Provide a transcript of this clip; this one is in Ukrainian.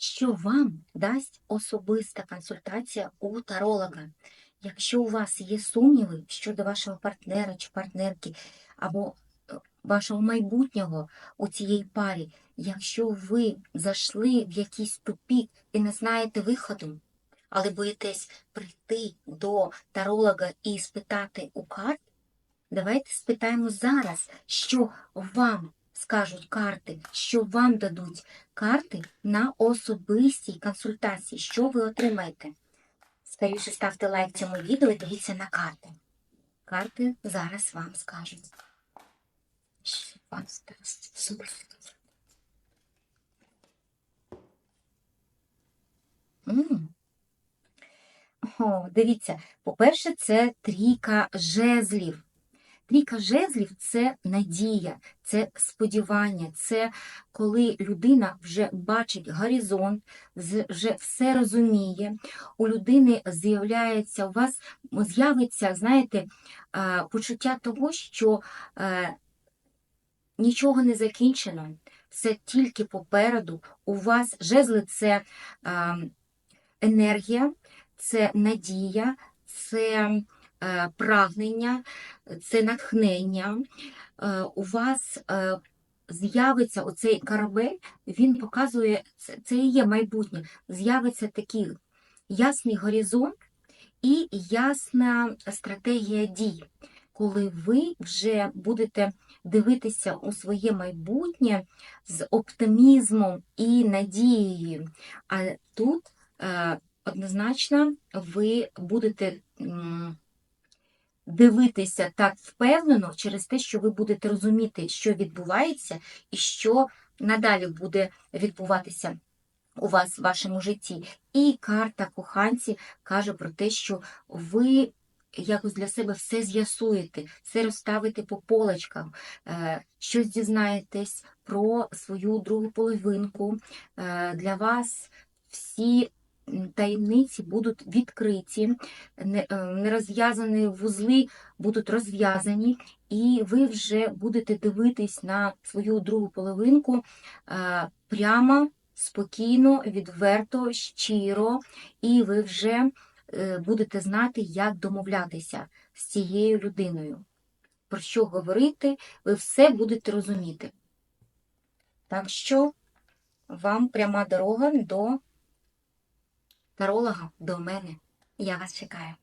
що вам дасть особиста консультація у таролога. Якщо у вас є сумніви щодо вашого партнера чи партнерки, або е, вашого майбутнього у цій парі, якщо ви зайшли в якийсь тупік і не знаєте виходу, але боїтесь прийти до таролога і спитати у карт, давайте спитаємо зараз, що вам скажуть карти, що вам дадуть карти на особистій консультації, що ви отримаєте. Скоріше ставте лайк цьому відео і дивіться на карти. Карти зараз вам скажуть. О, дивіться, по-перше, це трійка жезлів. Трійка жезлів це надія, це сподівання, це коли людина вже бачить горизонт, вже все розуміє. У людини з'являється, у вас з'явиться, знаєте, почуття того, що е, нічого не закінчено, все тільки попереду. У вас жезли це е, енергія, це надія, це прагнення, це натхнення. Е, У вас е, з'явиться оцей корабель, він показує, це, і є майбутнє. З'явиться такий ясний горизонт і ясна стратегія дій, коли ви вже будете дивитися у своє майбутнє з оптимізмом і надією. А тут е, однозначно ви будете дивитися так впевнено через те, що ви будете розуміти, що відбувається, і що надалі буде відбуватися у вас в вашому житті. І карта коханці каже про те, що ви якось для себе все з'ясуєте, все розставите по полочкам, е, щось дізнаєтесь про свою другу половинку. Е, Для вас всі таємниці будуть відкриті, е, нерозв'язані вузли будуть розв'язані, і ви вже будете дивитись на свою другу половинку е, прямо, спокійно, відверто, щиро, і ви вже е, будете знати, як домовлятися з цією людиною. Про що говорити, ви все будете розуміти. Так що вам пряма дорога до таролога, до мене. Я вас чекаю.